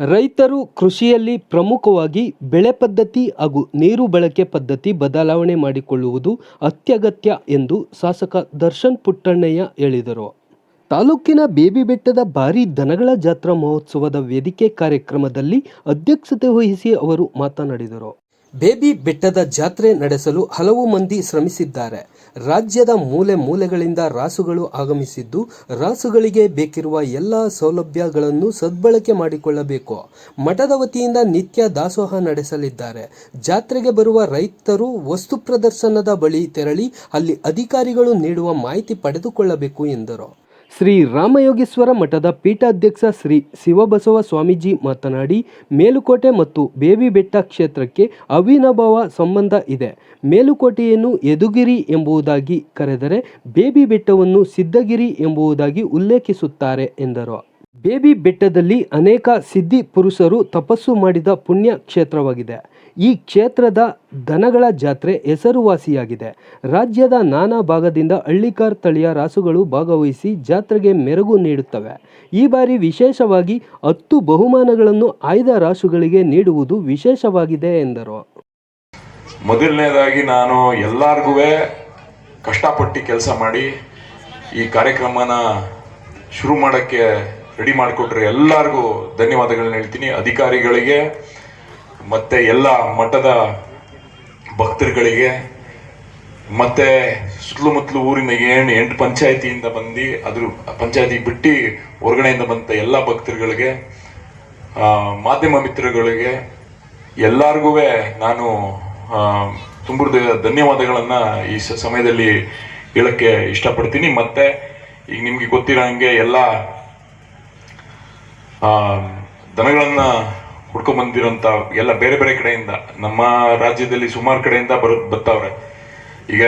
ರೈತರು ಕೃಷಿಯಲ್ಲಿ ಪ್ರಮುಖವಾಗಿ ಬೆಳೆ ಪದ್ಧತಿ ಹಾಗೂ ನೀರು ಬಳಕೆ ಪದ್ಧತಿ ಬದಲಾವಣೆ ಮಾಡಿಕೊಳ್ಳುವುದು ಅತ್ಯಗತ್ಯ ಎಂದು ಶಾಸಕ ದರ್ಶನ್ ಪುಟ್ಟಣ್ಣಯ್ಯ ಹೇಳಿದರು. ತಾಲೂಕಿನ ಬೇಬಿ ಬೆಟ್ಟದ ಭಾರಿ ದನಗಳ ಜಾತ್ರಾ ಮಹೋತ್ಸವದ ವೇದಿಕೆ ಕಾರ್ಯಕ್ರಮದಲ್ಲಿ ಅಧ್ಯಕ್ಷತೆ ವಹಿಸಿ ಅವರು ಮಾತನಾಡಿದರು. ಬೇಬಿ ಬೆಟ್ಟದ ಜಾತ್ರೆ ನಡೆಸಲು ಹಲವು ಮಂದಿ ಶ್ರಮಿಸಿದ್ದಾರೆ. ರಾಜ್ಯದ ಮೂಲೆ ಮೂಲೆಗಳಿಂದ ರಾಸುಗಳು ಆಗಮಿಸಿದ್ದು, ರಾಸುಗಳಿಗೆ ಬೇಕಿರುವ ಎಲ್ಲ ಸೌಲಭ್ಯಗಳನ್ನು ಸದ್ಬಳಕೆ ಮಾಡಿಕೊಳ್ಳಬೇಕು. ಮಠದ ವತಿಯಿಂದ ನಿತ್ಯ ದಾಸೋಹ ನಡೆಸಲಿದ್ದಾರೆ. ಜಾತ್ರೆಗೆ ಬರುವ ರೈತರು ವಸ್ತು ಪ್ರದರ್ಶನದ ಬಳಿ ತೆರಳಿ ಅಲ್ಲಿ ಅಧಿಕಾರಿಗಳು ನೀಡುವ ಮಾಹಿತಿ ಪಡೆದುಕೊಳ್ಳಬೇಕು ಎಂದರು. ಶ್ರೀ ರಾಮಯೋಗೇಶ್ವರ ಮಠದ ಪೀಠಾಧ್ಯಕ್ಷ ಶ್ರೀ ಶಿವಬಸವ ಸ್ವಾಮೀಜಿ ಮಾತನಾಡಿ, ಮೇಲುಕೋಟೆ ಮತ್ತು ಬೇಬಿಬೆಟ್ಟ ಕ್ಷೇತ್ರಕ್ಕೆ ಅವಿನಭಾವ ಸಂಬಂಧ ಇದೆ. ಮೇಲುಕೋಟೆಯನ್ನು ಯದುಗಿರಿ ಎಂಬುದಾಗಿ ಕರೆದರೆ ಬೇಬಿ ಬೆಟ್ಟವನ್ನು ಸಿದ್ಧಗಿರಿ ಎಂಬುದಾಗಿ ಉಲ್ಲೇಖಿಸುತ್ತಾರೆ ಎಂದರು. ಬೇಬಿ ಬೆಟ್ಟದಲ್ಲಿ ಅನೇಕ ಸಿದ್ಧಿ ಪುರುಷರು ತಪಸ್ಸು ಮಾಡಿದ ಪುಣ್ಯ ಕ್ಷೇತ್ರವಾಗಿದೆ. ಈ ಕ್ಷೇತ್ರದ ದನಗಳ ಜಾತ್ರೆ ಹೆಸರುವಾಸಿಯಾಗಿದೆ. ರಾಜ್ಯದ ನಾನಾ ಭಾಗದಿಂದ ಹಳ್ಳಿಕಾರ್ ತಳಿಯ ರಾಸುಗಳು ಭಾಗವಹಿಸಿ ಜಾತ್ರೆಗೆ ಮೆರುಗು ನೀಡುತ್ತವೆ. ಈ ಬಾರಿ ವಿಶೇಷವಾಗಿ ಹತ್ತು ಬಹುಮಾನಗಳನ್ನು ಆಯ್ದ ರಾಸುಗಳಿಗೆ ನೀಡುವುದು ವಿಶೇಷವಾಗಿದೆ ಎಂದರು. ಮೊದಲನೇದಾಗಿ ನಾನು ಎಲ್ಲರಿಗೂ ಕಷ್ಟಪಟ್ಟು ಕೆಲಸ ಮಾಡಿ ಈ ಕಾರ್ಯಕ್ರಮನ ಶುರು ಮಾಡೋಕ್ಕೆ ರೆಡಿ ಮಾಡಿಕೊಟ್ರೆ ಎಲ್ಲರಿಗೂ ಧನ್ಯವಾದಗಳನ್ನ ಹೇಳ್ತೀನಿ. ಅಧಿಕಾರಿಗಳಿಗೆ ಮತ್ತೆ ಎಲ್ಲ ಮಠದ ಭಕ್ತರುಗಳಿಗೆ ಮತ್ತೆ ಸುತ್ತಲುಮುತ್ತಲು ಊರಿನ ಏನು ಎಂಟು ಪಂಚಾಯತಿಯಿಂದ ಬಂದು ಅದ್ರ ಪಂಚಾಯತಿ ಬಿಟ್ಟು ಹೊರಗಡೆಯಿಂದ ಬಂದ ಎಲ್ಲ ಭಕ್ತರುಗಳಿಗೆ ಮಾಧ್ಯಮ ಮಿತ್ರಗಳಿಗೆ ಎಲ್ಲರಿಗೂ ನಾನು ಆ, ಧನ್ಯವಾದಗಳನ್ನು ಈ ಸಮಯದಲ್ಲಿ ಹೇಳಕ್ಕೆ ಇಷ್ಟಪಡ್ತೀನಿ. ಮತ್ತೆ ಈಗ ನಿಮಗೆ ಗೊತ್ತಿರೋ ಹಂಗೆ ಎಲ್ಲ ದನಗಳನ್ನ ಹುಡ್ಕೊಂಡ್ ಬಂದಿರೋಂತ ಎಲ್ಲ ಬೇರೆ ಬೇರೆ ಕಡೆಯಿಂದ, ನಮ್ಮ ರಾಜ್ಯದಲ್ಲಿ ಸುಮಾರು ಕಡೆಯಿಂದ ಬರು ಬರ್ತಾವ್ರೆ ಈಗ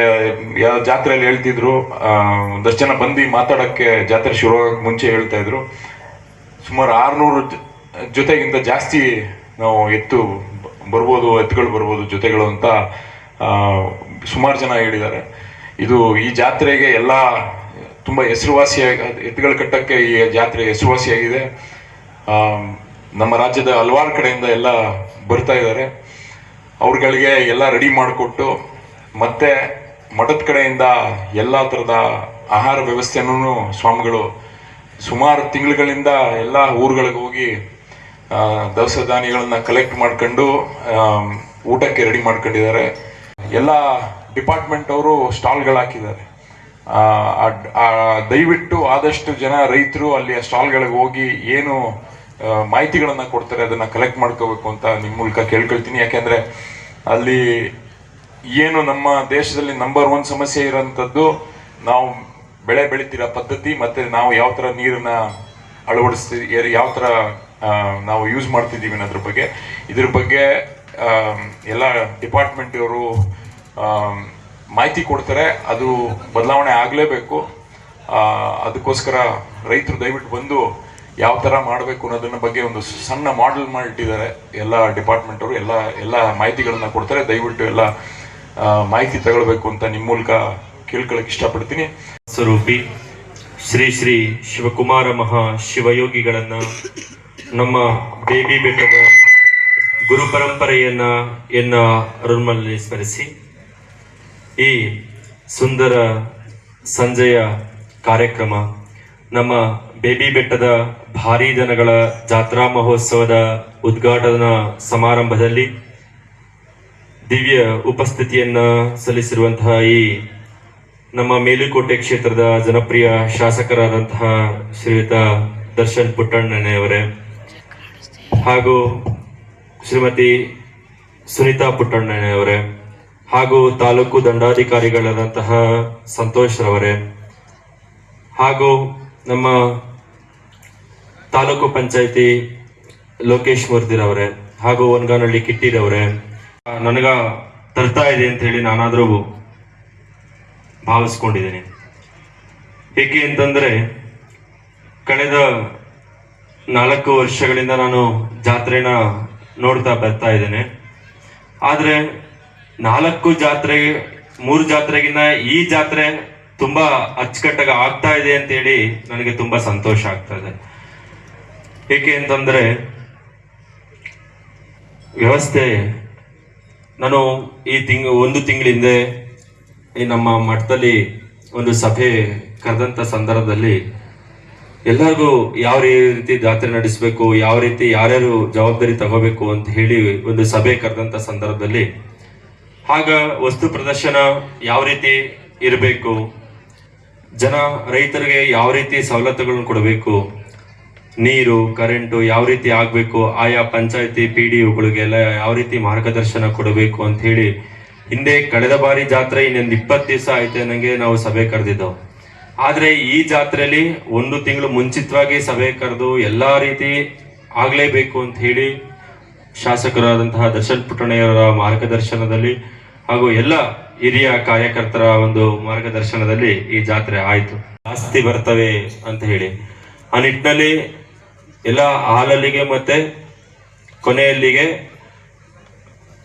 ಯಾವ ಜಾತ್ರೆಯಲ್ಲಿ ಹೇಳ್ತಿದ್ರು ಒಂದಷ್ಟು ಜನ ಬಂದು ಮಾತಾಡಕ್ಕೆ ಜಾತ್ರೆ ಶುರುವಾಗಕ್ಕೆ ಮುಂಚೆ ಹೇಳ್ತಾ ಇದ್ರು. ಸುಮಾರು ಆರ್ನೂರು ಜೊತೆಗಿಂತ ಜಾಸ್ತಿ ನಾವು ಎತ್ತು ಬರ್ಬೋದು, ಎತ್ತುಗಳು ಬರ್ಬೋದು, ಜೊತೆಗಳು ಅಂತ ಸುಮಾರು ಜನ ಹೇಳಿದ್ದಾರೆ. ಇದು ಈ ಜಾತ್ರೆಗೆ ಎಲ್ಲ ತುಂಬಾ ಹೆಸರುವಾಸಿಯಾಗಿ, ಎತ್ತುಗಳು ಕಟ್ಟಕ್ಕೆ ಈ ಜಾತ್ರೆ ಹೆಸರುವಾಸಿಯಾಗಿದೆ. ನಮ್ಮ ರಾಜ್ಯದ ಹಲವಾರು ಕಡೆಯಿಂದ ಎಲ್ಲ ಬರ್ತಾ ಇದ್ದಾರೆ. ಅವ್ರಗಳಿಗೆ ಎಲ್ಲ ರೆಡಿ ಮಾಡಿಕೊಟ್ಟು ಮತ್ತೆ ಮಠದ ಕಡೆಯಿಂದ ಎಲ್ಲ ಥರದ ಆಹಾರ ವ್ಯವಸ್ಥೆನೂ ಸ್ವಾಮಿಗಳು ಸುಮಾರು ತಿಂಗಳುಗಳಿಂದ ಎಲ್ಲ ಊರುಗಳಿಗೆ ಹೋಗಿ ದವಸ ಧಾನ್ಯಗಳನ್ನ ಕಲೆಕ್ಟ್ ಮಾಡ್ಕೊಂಡು ಊಟಕ್ಕೆ ರೆಡಿ ಮಾಡ್ಕೊಂಡಿದ್ದಾರೆ. ಎಲ್ಲ ಡಿಪಾರ್ಟ್ಮೆಂಟ್ ಅವರು ಸ್ಟಾಲ್ಗಳು ಹಾಕಿದ್ದಾರೆ. ದಯವಿಟ್ಟು ಆದಷ್ಟು ಜನ ರೈತರು ಅಲ್ಲಿ ಆ ಸ್ಟಾಲ್ಗಳಿಗೆ ಹೋಗಿ ಏನು ಮಾಹಿತಿಗಳನ್ನ ಕೊಡ್ತಾರೆ, ಅದನ್ನ ಕಲೆಕ್ಟ್ ಮಾಡ್ಕೋಬೇಕು ಅಂತ ನಿಮ್ಮ ಮೂಲಕ ಕೇಳ್ಕೊಳ್ತೀನಿ. ಯಾಕೆಂದರೆ ಅಲ್ಲಿ ಏನು ನಮ್ಮ ದೇಶದಲ್ಲಿ ನಂಬರ್ ಒನ್ ಸಮಸ್ಯೆ ಇರೋಂಥದ್ದು ನಾವು ಬೆಳೆ ಬೆಳಿತಿರೋ ಪದ್ಧತಿ, ಮತ್ತೆ ನಾವು ಯಾವ ಥರ ನೀರನ್ನ ಅಳವಡಿಸ್ತೀವಿ ಯಾವ ಥರ ನಾವು ಯೂಸ್ ಮಾಡ್ತಿದ್ದೀವಿ ಅನ್ನೋದ್ರ ಬಗ್ಗೆ. ಇದ್ರ ಬಗ್ಗೆ ಎಲ್ಲ ಡಿಪಾರ್ಟ್ಮೆಂಟ್ ಅವರು ಮಾಹಿತಿ ಕೊಡ್ತಾರೆ. ಅದು ಬದಲಾವಣೆ ಆಗಲೇಬೇಕು. ಅದಕ್ಕೋಸ್ಕರ ರೈತರು ದಯವಿಟ್ಟು ಬಂದು ಯಾವ ಥರ ಮಾಡಬೇಕು ಅನ್ನೋದನ್ನ ಬಗ್ಗೆ ಒಂದು ಸಣ್ಣ ಮಾಡೆಲ್ ಮಾಡಿಟ್ಟಿದ್ದಾರೆ ಎಲ್ಲ ಡಿಪಾರ್ಟ್ಮೆಂಟ್ ಅವರು, ಎಲ್ಲ ಎಲ್ಲ ಮಾಹಿತಿಗಳನ್ನು ಕೊಡ್ತಾರೆ. ದಯವಿಟ್ಟು ಎಲ್ಲ ಮಾಹಿತಿ ತಗೊಳ್ಬೇಕು ಅಂತ ನಿಮ್ಮ ಮೂಲಕ ಕೇಳ್ಕೊಳ್ಳೋಕೆ ಇಷ್ಟಪಡ್ತೀನಿ. ಸ್ವರೂಪಿ, ಶ್ರೀ ಶ್ರೀ ಶಿವಕುಮಾರ ಮಹಾ ಶಿವಯೋಗಿಗಳನ್ನ, ನಮ್ಮ ಬೇಬಿ ಬೆಟ್ಟದ ಗುರು ಪರಂಪರೆಯನ್ನ ಎನ್ನ ಅರುಣ್ಮಲ್ಲಿ ಸ್ಮರಿಸಿ, ಈ ಸುಂದರ ಸಂಜೆಯ ಕಾರ್ಯಕ್ರಮ ನಮ್ಮ ಬೇಬಿ ಬೆಟ್ಟದ ಭಾರಿ ದನಗಳ ಜಾತ್ರಾ ಮಹೋತ್ಸವದ ಉದ್ಘಾಟನಾ ಸಮಾರಂಭದಲ್ಲಿ ದಿವ್ಯ ಉಪಸ್ಥಿತಿಯನ್ನು ಸಲ್ಲಿಸಿರುವಂತಹ ಈ ನಮ್ಮ ಮೇಲುಕೋಟೆ ಕ್ಷೇತ್ರದ ಜನಪ್ರಿಯ ಶಾಸಕರಾದಂತಹ ಶ್ರೀಯುತ ದರ್ಶನ್ ಪುಟ್ಟಣ್ಣನವರೇ ಹಾಗೂ ಶ್ರೀಮತಿ ಸುನೀತಾ ಪುಟ್ಟಣ್ಣನವರೇ ಹಾಗೂ ತಾಲೂಕು ದಂಡಾಧಿಕಾರಿಗಳಾದಂತಹ ಸಂತೋಷ್ ರವರೇ ಹಾಗೂ ನಮ್ಮ ತಾಲೂಕು ಪಂಚಾಯತಿ ಲೋಕೇಶ್ ಮೂರ್ತಿರವರೇ ಹಾಗೂ ಒನ್ಗಾನಹಳ್ಳಿ ಕಿಟ್ಟಿರವರೇ ನನಗ ತರ್ತಾ ಇದೆ ಅಂತ ಹೇಳಿ ನಾನಾದರೂ ಭಾವಿಸ್ಕೊಂಡಿದ್ದೀನಿ. ಏಕೆ ಅಂತಂದ್ರೆ ಕಳೆದ ನಾಲ್ಕು ವರ್ಷಗಳಿಂದ ನಾನು ಜಾತ್ರೆನ ನೋಡ್ತಾ ಬರ್ತಾ ಇದ್ದೇನೆ. ಆದರೆ ನಾಲ್ಕು ಜಾತ್ರೆ, ಮೂರು ಜಾತ್ರೆಗಿನ್ನ ಈ ಜಾತ್ರೆ ತುಂಬಾ ಅಚ್ಚುಕಟ್ಟಾಗಿ ಆಗ್ತಾ ಇದೆ ಅಂತ ಹೇಳಿ ನನಗೆ ತುಂಬಾ ಸಂತೋಷ ಆಗ್ತಾ ಇದೆ. ಏಕೆ ಅಂತಂದ್ರೆ ವ್ಯವಸ್ಥೆ, ನಾನು ಈ ತಿಂಗ್, ಒಂದು ತಿಂಗಳ ಹಿಂದೆ ಈ ನಮ್ಮ ಮಠದಲ್ಲಿ ಒಂದು ಸಭೆ ಕರೆದಂತ ಸಂದರ್ಭದಲ್ಲಿ ಎಲ್ಲರಿಗೂ ಯಾವ ರೀತಿ ಜಾತ್ರೆ ನಡೆಸಬೇಕು, ಯಾವ ರೀತಿ ಯಾರ್ಯಾರು ಜವಾಬ್ದಾರಿ ತಗೋಬೇಕು ಅಂತ ಹೇಳಿ ಒಂದು ಸಭೆ ಕರೆದಂತ ಸಂದರ್ಭದಲ್ಲಿ, ಆಗ ವಸ್ತು ಪ್ರದರ್ಶನ ಯಾವ ರೀತಿ ಇರಬೇಕು ಜನ ರೈತರಿಗೆ ಯಾವ ರೀತಿ ಸವಲತ್ತುಗಳನ್ನು ಕೊಡಬೇಕು? ನೀರು, ಕರೆಂಟು ಯಾವ ರೀತಿ ಆಗಬೇಕು? ಆಯಾ ಪಂಚಾಯತಿ ಪಿ ಡಿ ಒಗಳಿಗೆಲ್ಲ ಯಾವ ರೀತಿ ಮಾರ್ಗದರ್ಶನ ಕೊಡಬೇಕು ಅಂತ ಹೇಳಿ ಹಿಂದೆ ಕಳೆದ ಬಾರಿ ಜಾತ್ರೆ ಇನ್ನೊಂದು ಇಪ್ಪತ್ತು ದಿವಸ ಆಯ್ತು ಅನ್ನಂಗೆ ನಾವು ಸಭೆ ಕರೆದಿದ್ದೆವು. ಆದರೆ ಈ ಜಾತ್ರೆಯಲ್ಲಿ ಒಂದು ತಿಂಗಳು ಮುಂಚಿತವಾಗಿ ಸಭೆ ಕರೆದು ಎಲ್ಲ ರೀತಿ ಆಗಲೇಬೇಕು ಅಂತ ಹೇಳಿ ಶಾಸಕರಾದಂತಹ ದರ್ಶನ್ ಪುಟ್ಟಣ್ಣಯವರ ಮಾರ್ಗದರ್ಶನದಲ್ಲಿ ಹಾಗೂ ಎಲ್ಲ ಹಿರಿಯ ಕಾರ್ಯಕರ್ತರ ಒಂದು ಮಾರ್ಗದರ್ಶನದಲ್ಲಿ ಈ ಜಾತ್ರೆ ಆಯಿತು. ಜಾಸ್ತಿ ಬರ್ತವೆ ಅಂತ ಹೇಳಿ. ಆ ನಿಟ್ಟಿನಲ್ಲಿ ಎಲ್ಲ ಹಾಲಲ್ಲಿಗೆ ಮತ್ತೆ ಕೊನೆಯಲ್ಲಿಗೆ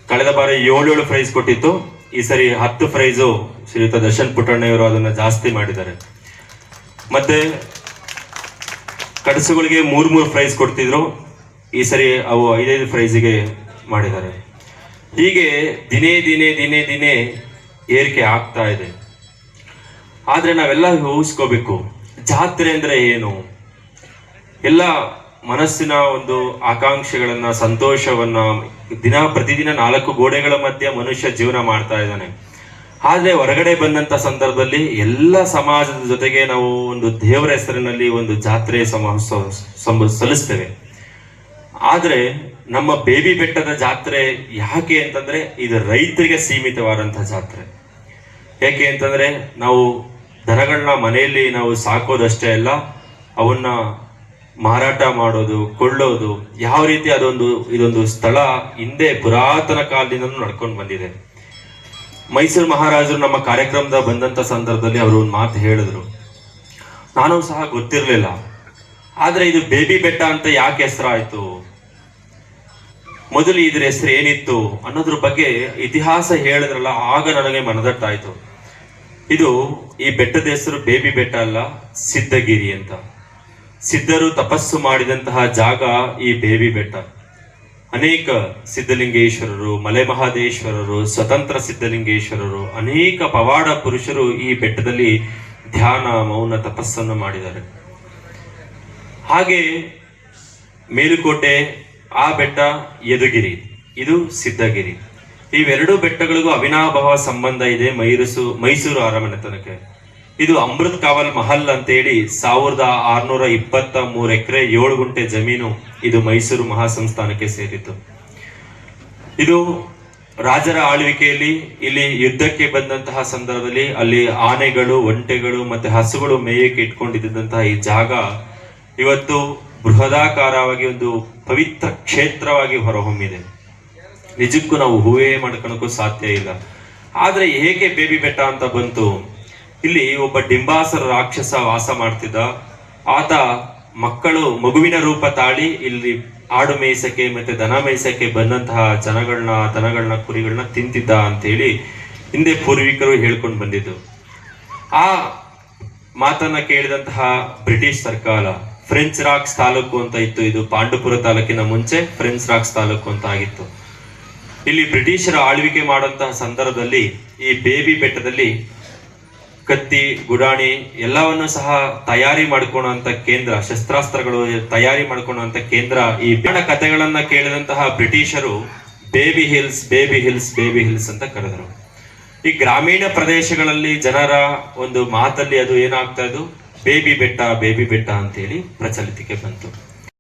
ಕಳೆದ ಬಾರಿ ಏಳೇಳು ಪ್ರೈಸ್ ಕೊಟ್ಟಿತ್ತು. ಈ ಸರಿ ಹತ್ತು ಪ್ರೈಸು ಶ್ರೀಯುತ ದರ್ಶನ್ ಪುಟ್ಟಣ್ಣವರು ಅದನ್ನ ಜಾಸ್ತಿ ಮಾಡಿದ್ದಾರೆ. ಮತ್ತೆ ಕಡಸುಗಳಿಗೆ ಮೂರು ಮೂರು ಪ್ರೈಸ್ ಕೊಡ್ತಿದ್ರು. ಈ ಸರಿ ಅವು ಐದೈದು ಪ್ರೈಸಿಗೆ ಮಾಡಿದ್ದಾರೆ. ಹೀಗೆ ದಿನೇ ದಿನೇ ದಿನೇ ದಿನೇ ಏರಿಕೆ ಆಗ್ತಾ ಇದೆ. ಆದರೆ ನಾವೆಲ್ಲ ಊಹಿಸ್ಕೋಬೇಕು, ಜಾತ್ರೆ ಅಂದರೆ ಏನು? ಎಲ್ಲ ಮನಸ್ಸಿನ ಒಂದು ಆಕಾಂಕ್ಷೆಗಳನ್ನ, ಸಂತೋಷವನ್ನ ದಿನ ಪ್ರತಿದಿನ ನಾಲ್ಕು ಗೋಡೆಗಳ ಮಧ್ಯೆ ಮನುಷ್ಯ ಜೀವನ ಮಾಡ್ತಾ ಇದ್ದಾನೆ. ಆದರೆ ಹೊರಗಡೆ ಬಂದಂತ ಸಂದರ್ಭದಲ್ಲಿ ಎಲ್ಲ ಸಮಾಜದ ಜೊತೆಗೆ ನಾವು ಒಂದು ದೇವರ ಹೆಸರಿನಲ್ಲಿ ಒಂದು ಜಾತ್ರೆ ಸಮ ಸಲ್ಲಿಸ್ತೇವೆ. ಆದ್ರೆ ನಮ್ಮ ಬೇಬಿ ಬೆಟ್ಟದ ಜಾತ್ರೆ ಯಾಕೆ ಅಂತಂದ್ರೆ ಇದು ರೈತರಿಗೆ ಸೀಮಿತವಾದಂತಹ ಜಾತ್ರೆ. ಯಾಕೆ ಅಂತಂದ್ರೆ ನಾವು ದನಗಳನ್ನ ಮನೆಯಲ್ಲಿ ನಾವು ಸಾಕೋದಷ್ಟೇ ಅಲ್ಲ, ಅವನ್ನ ಮಾರಾಟ ಮಾಡೋದು, ಕೊಳ್ಳೋದು, ಯಾವ ರೀತಿ ಅದೊಂದು, ಇದೊಂದು ಸ್ಥಳ ಹಿಂದೆ ಪುರಾತನ ಕಾಲದಿಂದ ನಡ್ಕೊಂಡು ಬಂದಿದೆ. ಮೈಸೂರು ಮಹಾರಾಜರು ನಮ್ಮ ಕಾರ್ಯಕ್ರಮದ ಬಂದಂತ ಸಂದರ್ಭದಲ್ಲಿ ಅವರು ಒಂದು ಮಾತು ಹೇಳಿದ್ರು. ನಾನು ಸಹ ಗೊತ್ತಿರಲಿಲ್ಲ. ಆದ್ರೆ ಇದು ಬೇಬಿ ಬೆಟ್ಟ ಅಂತ ಯಾಕೆ ಹೆಸರಾಯ್ತು? ಮೊದಲು ಇದ್ರ ಹೆಸರು ಏನಿತ್ತು ಅನ್ನೋದ್ರ ಬಗ್ಗೆ ಇತಿಹಾಸ ಹೇಳಿದ್ರಲ್ಲ, ಆಗ ನನಗೆ ಮನದಟ್ಟಾಯ್ತು. ಇದು ಈ ಬೆಟ್ಟದ ಹೆಸರು ಬೇಬಿ ಬೆಟ್ಟ ಅಲ್ಲ, ಸಿದ್ಧಗಿರಿ ಅಂತ. ಸಿದ್ಧರು ತಪಸ್ಸು ಮಾಡಿದಂತಹ ಜಾಗ ಈ ಬೇಬಿ ಬೆಟ್ಟ. ಅನೇಕ ಸಿದ್ಧಲಿಂಗೇಶ್ವರರು, ಮಲೆ ಮಹಾದೇಶ್ವರರು, ಸ್ವತಂತ್ರ ಸಿದ್ಧಲಿಂಗೇಶ್ವರರು, ಅನೇಕ ಪವಾಡ ಪುರುಷರು ಈ ಬೆಟ್ಟದಲ್ಲಿ ಧ್ಯಾನ, ಮೌನ, ತಪಸ್ಸನ್ನು ಮಾಡಿದ್ದಾರೆ. ಹಾಗೆ ಮೇಲುಕೋಟೆ ಆ ಬೆಟ್ಟ ಯದುಗಿರಿ, ಇದು ಸಿದ್ಧಗಿರಿ. ಇವೆರಡು ಬೆಟ್ಟಗಳಿಗೂ ಅವಿನಾಭಾವ ಸಂಬಂಧ ಇದೆ ಮೈಸೂರು ಮೈಸೂರು ಅರಮನೆ ತನಕ ಇದು ಅಮೃತ್ ಕಾವಲ್ ಮಹಲ್ ಅಂತೇಳಿ ಸಾವಿರದ ಆರ್ನೂರ ಇಪ್ಪತ್ತ ಮೂರು ಎಕರೆ ಏಳು ಗುಂಟೆ ಜಮೀನು ಇದು ಮೈಸೂರು ಮಹಾಸಂಸ್ಥಾನಕ್ಕೆ ಸೇರಿತ್ತು. ಇದು ರಾಜರ ಆಳ್ವಿಕೆಯಲ್ಲಿ ಇಲ್ಲಿ ಯುದ್ಧಕ್ಕೆ ಬಂದಂತಹ ಸಂದರ್ಭದಲ್ಲಿ ಅಲ್ಲಿ ಆನೆಗಳು, ಒಂಟೆಗಳು ಮತ್ತೆ ಹಸುಗಳು ಮೇಯಕ್ಕೆ ಇಟ್ಕೊಂಡಿದ್ದಂತಹ ಈ ಜಾಗ ಇವತ್ತು ಬೃಹದಾಕಾರವಾಗಿ ಒಂದು ಪವಿತ್ರ ಕ್ಷೇತ್ರವಾಗಿ ಹೊರಹೊಮ್ಮಿದೆ. ನಿಜಕ್ಕೂ ನಾವು ಹೂವೇ ಮಾಡ್ಕೊಳಕ್ಕೂ ಸಾಧ್ಯ ಇಲ್ಲ. ಆದರೆ ಹೇಗೆ ಬೇಬಿ ಬೆಟ್ಟ ಅಂತ ಬಂತು? ಇಲ್ಲಿ ಒಬ್ಬ ಡಿಂಬಾಸರ ರಾಕ್ಷಸ ವಾಸ ಮಾಡ್ತಿದ್ದ. ಆತ ಮಕ್ಕಳು ಮಗುವಿನ ರೂಪ ತಾಳಿ ಇಲ್ಲಿ ಆಡು ಮೇಯಿಸಕ್ಕೆ ಮತ್ತೆ ದನ ಮೇಯಿಸಕ್ಕೆ ಬಂದಂತಹ ಜನಗಳನ್ನ ದನಗಳನ್ನ ಕುರಿಗಳನ್ನ ತಿಂತಿದ್ದ ಅಂತೇಳಿ ಹಿಂದೆ ಪೂರ್ವಿಕರು ಹೇಳ್ಕೊಂಡು ಬಂದಿದ್ದು. ಆ ಮಾತನ್ನ ಕೇಳಿದಂತಹ ಬ್ರಿಟಿಷ್ ಸರ್ಕಾರ ಫ್ರೆಂಚ್ ರಾಕ್ಸ್ ತಾಲೂಕು ಅಂತ ಇತ್ತು. ಇದು ಪಾಂಡುಪುರ ತಾಲೂಕಿನ ಮುಂಚೆ ಫ್ರೆಂಚ್ ರಾಕ್ಸ್ ತಾಲೂಕು ಅಂತ ಆಗಿತ್ತು. ಇಲ್ಲಿ ಬ್ರಿಟಿಷರ ಆಳ್ವಿಕೆ ಮಾಡುವಂತಹ ಸಂದರ್ಭದಲ್ಲಿ ಈ ಬೇಬಿ ಬೆಟ್ಟದಲ್ಲಿ ಕತ್ತಿ, ಗುಡಾಣಿ ಎಲ್ಲವನ್ನು ಸಹ ತಯಾರಿ ಮಾಡ್ಕೊಳ್ಳುವಂತ ಕೇಂದ್ರ, ಶಸ್ತ್ರಾಸ್ತ್ರಗಳು ತಯಾರಿ ಮಾಡ್ಕೊಳ್ಳುವಂತ ಕೇಂದ್ರ ಈ ಬಣ್ಣ ಕಥೆಗಳನ್ನ ಕೇಳಿದಂತಹ ಬ್ರಿಟಿಷರು baby hills baby hills baby hills ಅಂತ ಕರೆದರು. ಈ ಗ್ರಾಮೀಣ ಪ್ರದೇಶಗಳಲ್ಲಿ ಜನರ ಒಂದು ಮಾತಲ್ಲಿ ಅದು ಏನಾಗ್ತಾ ಇದ್ದು ಬೇಬಿ ಬೆಟ್ಟ ಬೇಬಿ ಬೆಟ್ಟ ಅಂತೇಳಿ ಪ್ರಚಲಿತಕ್ಕೆ ಬಂತು.